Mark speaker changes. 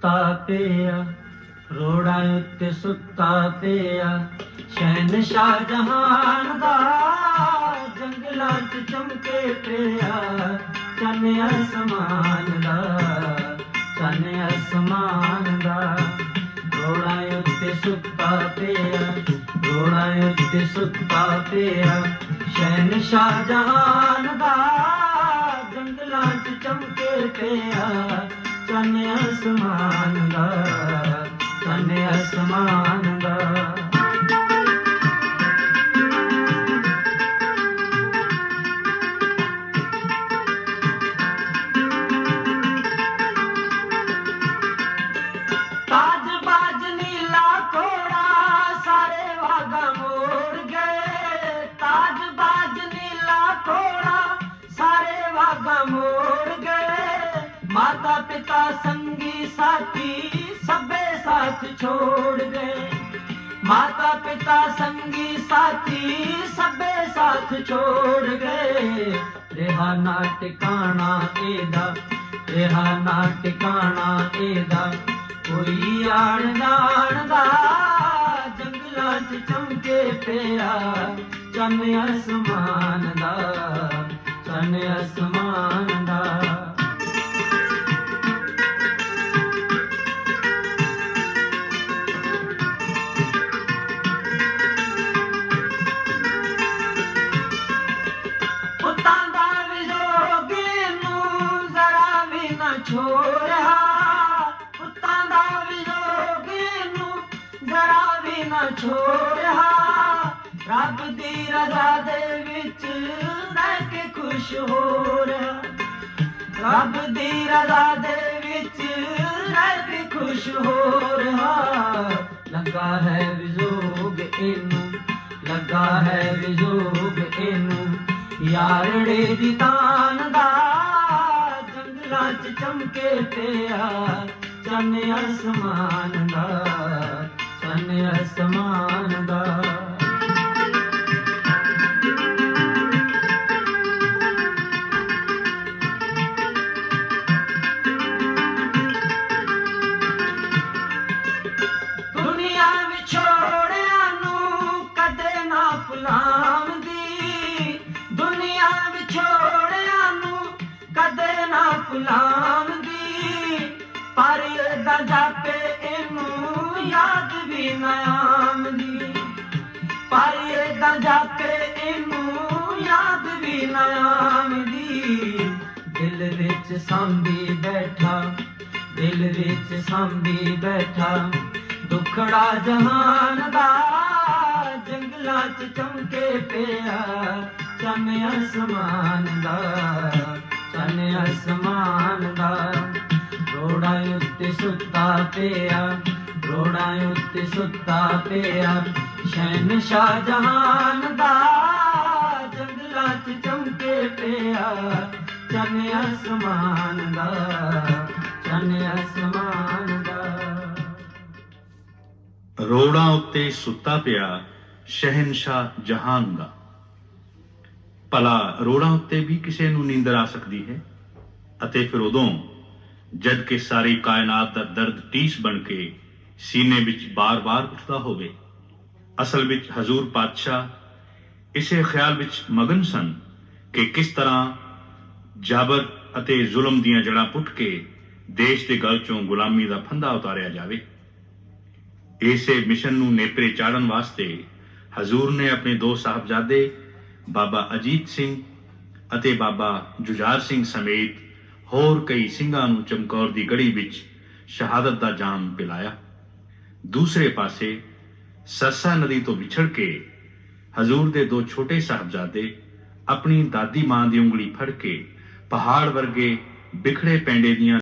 Speaker 1: ਸੁੱਤਾ ਪਿਆ, ਰੋੜਾਂ ਉੱਤੇ ਸੁੱਤਾ ਪਿਆ। ਸ਼ੈਨ ਸ਼ਾਹ ਜਹਾਨ ਦਾ ਜੰਗਲਾਂ 'ਚ ਚਮਕੇ ਪਿਆ। ਚੰਨ ਅਸਮਾਨ ਦਾ, ਚੰਨ ਅਸਮਾਨ ਦਾ। ਰੋੜਾਂ ਉੱਤੇ ਸੁੱਤਾ ਪਿਆ, ਰੋੜਾਂ ਉੱਤੇ ਸੁੱਤਾ ਪਿਆ। ਸ਼ੈਨ ਸ਼ਾਹ ਜਹਾਨ ਦਾ ਜੰਗਲਾਂ 'ਚ ਚਮਕੇ ਪਿਆ। ਚੰਨ ਅਸਮਾਨ ਦਾ ਚੰਨ ਅਸਮਾਨ ਦਾ। ਮਾਤਾ ਪਿਤਾ ਸੰਗੀ ਸਾਥੀ ਸਭੇ ਸਾਥ ਛੋੜ ਗਏ। ਮਾਤਾ ਪਿਤਾ ਸੰਗੀ ਸਾਥੀ ਸਭੇ ਸਾਥ ਛੋੜ ਗਏ। ਰਿਹਾ ਨਾ ਟਿਕਾਣਾ ਇਹਦਾ, ਰਿਹਾ ਨਾ ਟਿਕਾਣਾ ਇਹਦਾ। ਕੋਈ ਆਣ ਜਾਣ ਦਾ ਜੰਗਲਾਂ 'ਚ ਚਮਕੇ ਪਿਆ, ਚੰਨ ਅਸਮਾਨ ਦਾ। ਵੀ ਨਾ ਪੁੱਤਾਂ ਦਾ ਵਿਜੋਗੇ ਨੂੰ ਜ਼ਰਾ ਵੀ ਨਾ ਛੋੜਿਆ। ਰੱਬ ਦੀ ਰਜ਼ਾ ਦੇ ਵਿੱਚ ਰਹਿ ਕੇ ਖੁਸ਼ ਹੋ ਰਿਹਾ। ਰੱਬ ਦੀ ਰਜ਼ਾ ਦੇ ਵਿੱਚ ਰਹਿ ਕੇ ਖੁਸ਼ ਹੋ ਰਿਹਾ। ਲੱਗਾ ਹੈ ਵਿਜੋਗ ਇਹਨੂੰ, ਲੱਗਾ ਹੈ ਵਿਜੋਗ ਇਹਨੂੰ। ਯਾਰੜੇ ਦੀ ਤਾਨ ਦਾ ਜੰਗਲਾਂ 'ਚ ਚਮਕੇ ਪਿਆ ਚੰਨ ਅਸਮਾਨ ਦਾ ਚੰਨ ਅਸਮਾਨ ਦਾ। ਗੁਲਾਮ ਦੀ ਭੁਲਾਉਂਦੀ ਪਰ ਇਹਦਾ ਜਾਪੇ ਇਹਨੂੰ ਯਾਦ ਵੀ ਨਾ ਆਉਂਦੀ। ਪਰ ਇਹਦਾ ਜਾਪੇ ਇਹਨੂੰ ਯਾਦ ਵੀ ਨਾ ਆਉਂਦੀ। ਦਿਲ ਵਿੱਚ ਸਾਂਭੀ ਬੈਠਾ, ਦਿਲ ਵਿੱਚ ਸਾਂਭੀ ਬੈਠਾ, ਦੁਖੜਾ ਜਹਾਨ ਦਾ ਜੰਗਲਾਂ 'ਚ ਚਮਕੇ ਪਿਆ ਚੰਨ ਅਸਮਾਨ ਦਾ। ਚੰਨ ਅਸਮਾਨ ਦਾ। ਰੋੜਾ ਉੱਤੇ ਸੁੱਤਾ ਪਿਆ, ਰੋੜਾ ਉੱਤੇ ਸੁੱਤਾ ਪਿਆ। ਸ਼ੈਨ ਸ਼ਾਹ ਜਹਾਨ ਦਾ ਜੰਗਲਾਂ 'ਚ ਚਮਕੇ ਪਿਆ। ਚੰਨ ਅਸਮਾਨ ਦਾ, ਚੰਨ ਅਸਮਾਨ ਦਾ।
Speaker 2: ਰੋੜਾ ਉੱਤੇ ਸੁੱਤਾ ਪਿਆ ਸ਼ਹਿਨशाह ਜਹਾਨ ਦਾ। ਭਲਾ ਰੋੜਾਂ ਉੱਤੇ ਵੀ ਕਿਸੇ ਨੂੰ ਨੀਂਦਰ ਆ ਸਕਦੀ ਹੈ? ਅਤੇ ਫਿਰ ਉਦੋਂ ਜਦ ਕਿ ਸਾਰੀ ਕਾਇਨਾਤ ਦਾ ਦਰਦ ਟੀਸ ਬਣ ਕੇ ਸੀਨੇ ਵਿੱਚ ਬਾਰ-ਬਾਰ ਉੱਠਦਾ ਹੋਵੇ, ਅਸਲ ਵਿੱਚ ਹਜ਼ੂਰ ਪਾਤਸ਼ਾਹ ਇਸੇ ਖਿਆਲ ਵਿੱਚ ਮਗਨ ਸਨ ਕਿ ਕਿਸ ਤਰ੍ਹਾਂ ਜਾਬਰ ਅਤੇ ਜ਼ੁਲਮ ਦੀਆਂ ਜੜ੍ਹਾਂ ਪੁੱਟ ਕੇ ਦੇਸ਼ ਦੇ ਗਲ ਚੋਂ ਗੁਲਾਮੀ ਦਾ ਫੰਦਾ ਉਤਾਰਿਆ ਜਾਵੇ। ਇਸੇ ਮਿਸ਼ਨ ਨੂੰ ਨੇਪਰੇ ਚਾੜਨ ਵਾਸਤੇ ਹਜ਼ੂਰ ਨੇ ਆਪਣੇ ਦੋ ਸਾਹਿਬਜ਼ਾਦੇ ਬਾਬਾ ਅਜੀਤ ਸਿੰਘ ਅਤੇ ਬਾਬਾ ਜੁਝਾਰ ਸਿੰਘ ਸਮੇਤ ਹੋਰ ਕਈ ਸਿੰਘਾਂ ਨੂੰ ਚਮਕੌਰ ਦੀ ਗੜੀ ਵਿੱਚ ਸ਼ਹਾਦਤ ਦਾ ਜਾਮ ਪਿਲਾਇਆ। ਦੂਸਰੇ ਪਾਸੇ ਸਰਸਾ ਨਦੀ ਤੋਂ ਵਿਛੜ ਕੇ ਹਜ਼ੂਰ ਦੇ ਦੋ ਛੋਟੇ ਸਾਹਿਬਜ਼ਾਦੇ ਆਪਣੀ ਦਾਦੀ ਮਾਂ ਦੀ ਉਂਗਲੀ ਫੜ ਕੇ ਪਹਾੜ ਵਰਗੇ ਬਿਖੜੇ ਪੈਂਡੇ ਦੀਆਂ